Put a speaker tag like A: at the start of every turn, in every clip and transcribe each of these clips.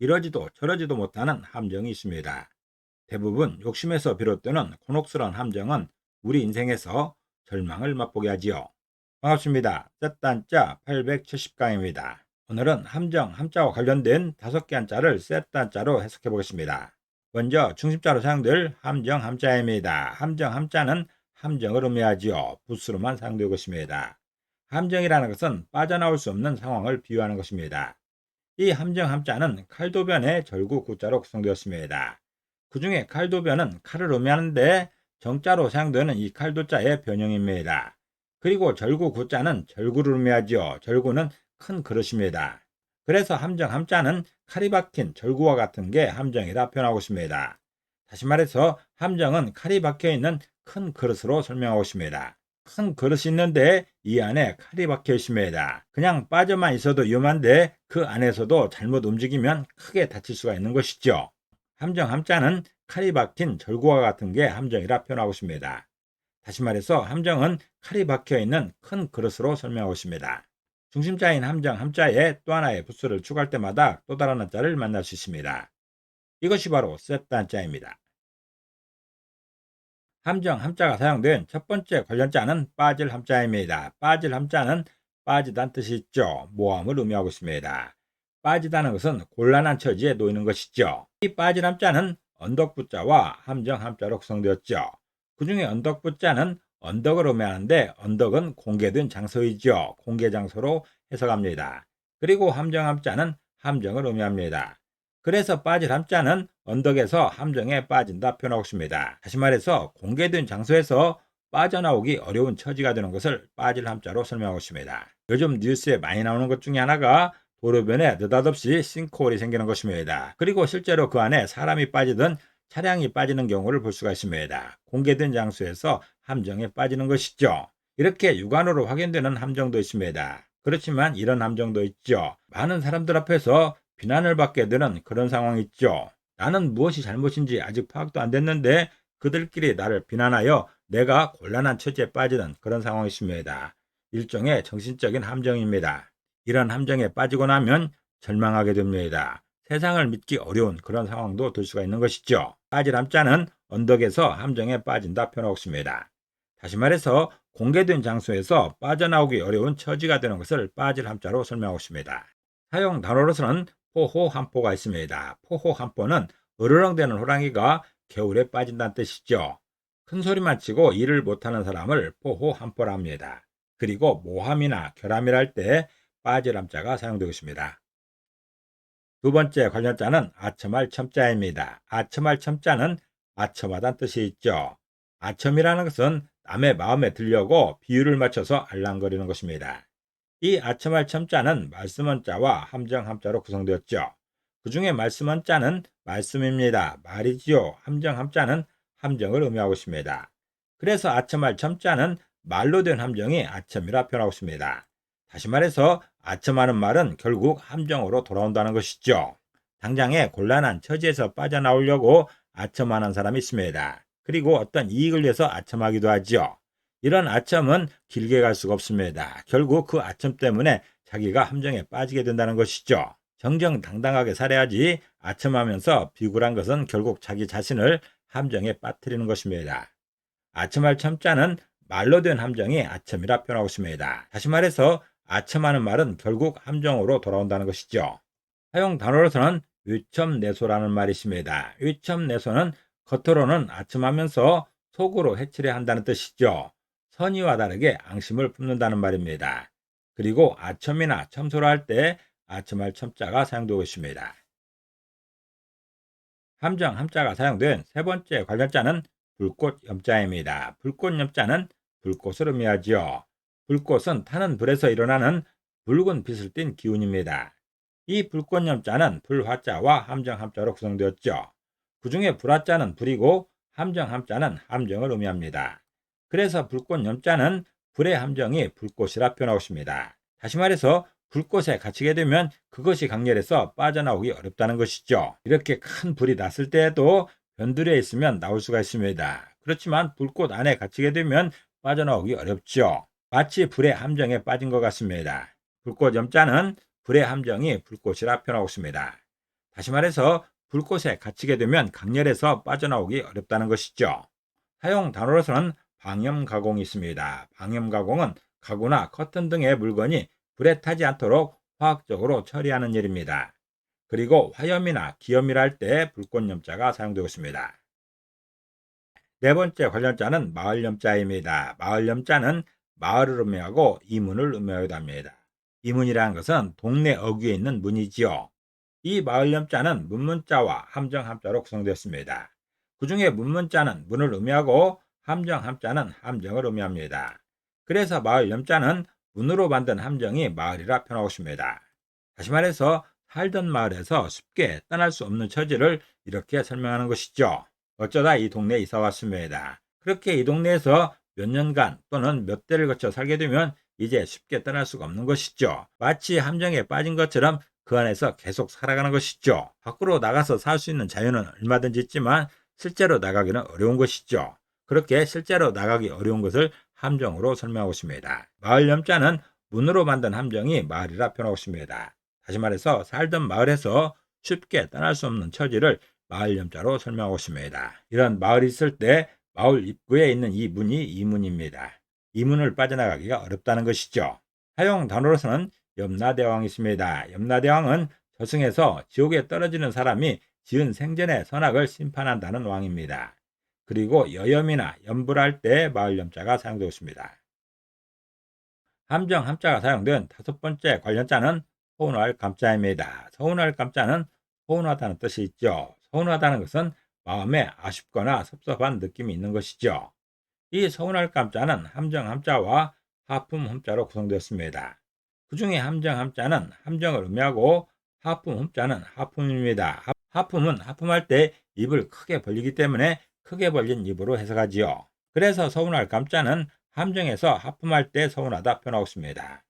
A: 이러지도 저러지도 못하는 함정이 있습니다. 대부분 욕심에서 비롯되는 곤혹스러운 함정은 우리 인생에서 절망을 맛보게 하지요. 반갑습니다. 셋단자 870강입니다. 오늘은 함정, 함자와 관련된 다섯 개 한자를 셋단자로 해석해 보겠습니다. 먼저 중심자로 사용될 함정, 함자입니다. 함정, 함자는 함정을 의미하지요. 붓으로만 사용되고 있습니다. 함정이라는 것은 빠져나올 수 없는 상황을 비유하는 것입니다. 이 함정, 함자는 칼도변의 절구 구자로 구성되었습니다. 그 중에 칼도변은 칼을 의미하는데 정자로 사용되는 이 칼도자의 변형입니다. 그리고 절구 구자는 절구를 의미하지요. 절구는 큰 그릇입니다. 그래서 함정 함자는 칼이 박힌 절구와 같은 게 함정이라 표현하고 있습니다. 다시 말해서 함정은 칼이 박혀 있는 큰 그릇으로 설명하고 있습니다. 큰 그릇이 있는데 이 안에 칼이 박혀 있습니다. 그냥 빠져만 있어도 위험한데 그 안에서도 잘못 움직이면 크게 다칠 수가 있는 것이죠. 함정 함자는 칼이 박힌 절구와 같은 게 함정이라 표현하고 있습니다. 다시 말해서 함정은 칼이 박혀 있는 큰 그릇으로 설명하고 있습니다. 중심자인 함정 함자에 또 하나의 부수를 추가할 때마다 또 다른 한자를 만날 수 있습니다. 이것이 바로 셋다 한자입니다. 함정 함자가 사용된 첫 번째 관련자는 빠질 함자입니다. 빠질 함자는 빠지다는 뜻이 있죠. 모함을 의미하고 있습니다. 빠지다는 것은 곤란한 처지에 놓이는 것이죠. 이 빠질 함자는 언덕부자와 함정 함자로 구성되었죠. 그 중에 언덕부자는 언덕을 의미하는데 언덕은 공개된 장소이죠. 공개 장소로 해석합니다. 그리고 함정 함자는 함정을 의미합니다. 그래서 빠질 함자는 언덕에서 함정에 빠진다 표현하고 있습니다. 다시 말해서 공개된 장소에서 빠져나오기 어려운 처지가 되는 것을 빠질 함자로 설명하고 있습니다. 요즘 뉴스에 많이 나오는 것 중에 하나가 도로변에 느닷없이 싱크홀이 생기는 것입니다. 그리고 실제로 그 안에 사람이 빠지든 차량이 빠지는 경우를 볼 수가 있습니다. 공개된 장소에서 함정에 빠지는 것이죠. 이렇게 육안으로 확인되는 함정도 있습니다. 그렇지만 이런 함정도 있죠. 많은 사람들 앞에서 비난을 받게 되는 그런 상황이 있죠. 나는 무엇이 잘못인지 아직 파악도 안 됐는데 그들끼리 나를 비난하여 내가 곤란한 처지에 빠지는 그런 상황이 있습니다. 일종의 정신적인 함정입니다. 이런 함정에 빠지고 나면 절망하게 됩니다. 세상을 믿기 어려운 그런 상황도 될 수가 있는 것이죠. 빠질 함자는 언덕에서 함정에 빠진다 있습니다. 다시 말해서 공개된 장소에서 빠져나오기 어려운 처지가 되는 것을 빠질 함자로 설명하고 있습니다. 사용 단어로서는 포호 함포가 있습니다. 포호 함포는 으르렁대는 호랑이가 겨울에 빠진다는 뜻이죠. 큰 소리만 치고 일을 못하는 사람을 포호 함포라 합니다. 그리고 모함이나 결함이라 할때 빠질 함자가 사용되고 있습니다. 두 번째 관련자는 아첨할 첨자입니다. 아첨할 첨자는 아첨하다는 뜻이 있죠. 아첨이라는 것은 남의 마음에 들려고 비유를 맞춰서 알랑거리는 것입니다. 이 아첨할 첨자는 말씀원자와 함정 함자로 구성되었죠. 그 중에 말씀원자는 말씀입니다. 말이지요. 함정 함자는 함정을 의미하고 있습니다. 그래서 아첨할 첨자는 말로 된 함정이 아첨이라 표현하고 있습니다. 다시 말해서 아첨하는 말은 결국 함정으로 돌아온다는 것이죠. 당장에 곤란한 처지에서 빠져나오려고 아첨하는 사람이 있습니다. 그리고 어떤 이익을 위해서 아첨하기도 하지요. 이런 아첨은 길게 갈 수가 없습니다. 결국 그 아첨 때문에 자기가 함정에 빠지게 된다는 것이죠. 정정당당하게 살아야지 아첨하면서 비굴한 것은 결국 자기 자신을 함정에 빠뜨리는 것입니다. 아첨할 첨자는 말로 된 함정이 아첨이라 표현하고 있습니다. 다시 말해서 아첨하는 말은 결국 함정으로 돌아온다는 것이죠. 사용 단어로서는 위첨내소라는 말이 있습니다. 위첨내소는 겉으로는 아첨하면서 속으로 해치려 한다는 뜻이죠. 선의와 다르게 앙심을 품는다는 말입니다. 그리고 아첨이나 첨소로 할때 아첨할 첨자가 사용되고 있습니다. 함정 함자가 사용된 세 번째 관련자는 불꽃 염자입니다. 불꽃 염자는 불꽃을 의미하지요. 불꽃은 타는 불에서 일어나는 붉은 빛을 띤 기운입니다. 이 불꽃 염자는 불화자와 함정 함자로 구성되었죠. 그 중에 불화자는 불이고 함정 함자는 함정을 의미합니다. 그래서 불꽃 염자는 불의 함정이 불꽃이라 표현하고 있습니다. 다시 말해서 불꽃에 갇히게 되면 그것이 강렬해서 빠져나오기 어렵다는 것이죠. 이렇게 큰 불이 났을 때에도 변두리에 있으면 나올 수가 있습니다. 그렇지만 불꽃 안에 갇히게 되면 빠져나오기 어렵죠. 마치 불의 함정에 빠진 것 같습니다. 불꽃 염자는 불의 함정이 불꽃이라 표현하고 있습니다. 다시 말해서 불꽃에 갇히게 되면 강렬해서 빠져나오기 어렵다는 것이죠. 사용 단어로서는 방염 가공이 있습니다. 방염 가공은 가구나 커튼 등의 물건이 불에 타지 않도록 화학적으로 처리하는 일입니다. 그리고 화염이나 기염이라 할 때 불꽃염자가 사용되고 있습니다. 네 번째 관련자는 마을염자입니다. 마을염자는 마을을 의미하고 이문을 의미하기도 합니다. 이문이라는 것은 동네 어귀에 있는 문이지요. 이 마을염자는 문문자와 함정함자로 구성되었습니다. 그 중에 문문자는 문을 의미하고 함정 함자는 함정을 의미합니다. 그래서 마을 염자는 문으로 만든 함정이 마을이라 표현하고 있습니다. 다시 말해서 살던 마을에서 쉽게 떠날 수 없는 처지를 이렇게 설명하는 것이죠. 어쩌다 이 동네에 이사 왔습니다. 그렇게 이 동네에서 몇 년간 또는 몇 대를 거쳐 살게 되면 이제 쉽게 떠날 수가 없는 것이죠. 마치 함정에 빠진 것처럼 그 안에서 계속 살아가는 것이죠. 밖으로 나가서 살 수 있는 자유는 얼마든지 있지만 실제로 나가기는 어려운 것이죠. 그렇게 실제로 나가기 어려운 것을 함정으로 설명하고 있습니다. 마을 염자는 문으로 만든 함정이 마을이라 표현하고 있습니다. 다시 말해서 살던 마을에서 쉽게 떠날 수 없는 처지를 마을 염자로 설명하고 있습니다. 이런 마을이 있을 때 마을 입구에 있는 이 문이 이문입니다. 이 문을 빠져나가기가 어렵다는 것이죠. 사용 단어로서는 염라대왕이 있습니다. 염라대왕은 저승에서 지옥에 떨어지는 사람이 지은 생전의 선악을 심판한다는 왕입니다. 그리고 여염이나 염불할 때 마을 염자가 사용되고 있습니다. 함정 함자가 사용된 다섯 번째 관련자는 서운할 감자입니다. 서운할 감자는 서운하다는 뜻이 있죠. 서운하다는 것은 마음에 아쉽거나 섭섭한 느낌이 있는 것이죠. 이 서운할 감자는 함정 함자와 하품 함자로 구성되었습니다. 그 중에 함정 함자는 함정을 의미하고 하품 함자는 하품입니다. 하- 하품은 하품할 때 입을 크게 벌리기 때문에 크게 벌린 입으로 해석하지요. 그래서 서운할 감자는 함정에서 하품할 때 서운하다 표현하고 있습니다.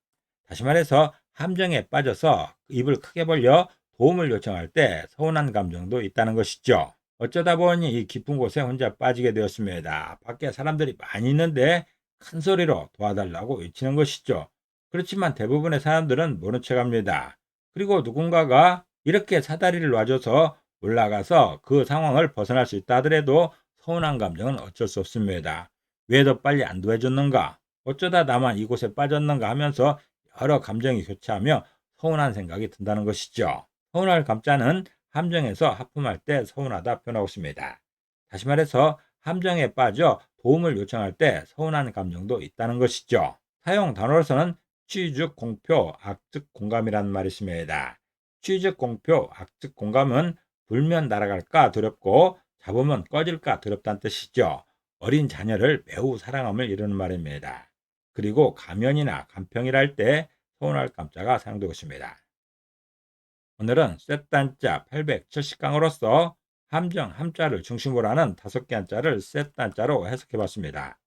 A: 다시 말해서 함정에 빠져서 입을 크게 벌려 도움을 요청할 때 서운한 감정도 있다는 것이죠. 어쩌다 보니 이 깊은 곳에 혼자 빠지게 되었습니다. 밖에 사람들이 많이 있는데 큰 소리로 도와달라고 외치는 것이죠. 그렇지만 대부분의 사람들은 모른 척 합니다. 그리고 누군가가 이렇게 사다리를 놔줘서 올라가서 그 상황을 벗어날 수 있다 하더라도 서운한 감정은 어쩔 수 없습니다. 왜 더 빨리 안 도와줬는가? 어쩌다 나만 이곳에 빠졌는가 하면서 여러 감정이 교차하며 서운한 생각이 든다는 것이죠. 서운할 감자는 함정에서 하품할 때 서운하다 표현하고 있습니다. 다시 말해서 함정에 빠져 도움을 요청할 때 서운한 감정도 있다는 것이죠. 사용 단어로서는 취즉 공표, 악즉 공감이라는 말이 있습니다. 취즉 공표, 악즉 공감은 불면 날아갈까 두렵고 잡으면 꺼질까 두렵다는 뜻이죠. 어린 자녀를 매우 사랑함을 이루는 말입니다. 그리고 가면이나 간평이라 할 때 서운할 감자가 사용되고 있습니다. 오늘은 셋단자 870강으로서 함정 함자를 중심으로 하는 다섯 개 한자를 셋단자로 해석해 봤습니다.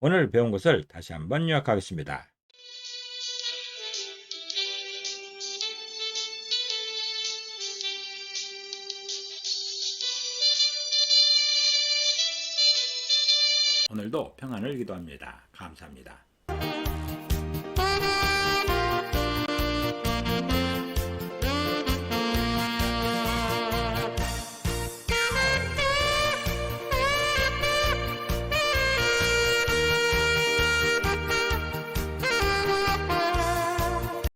A: 오늘 배운 것을 다시 한번 요약하겠습니다. 오늘도 평안을 기도합니다. 감사합니다.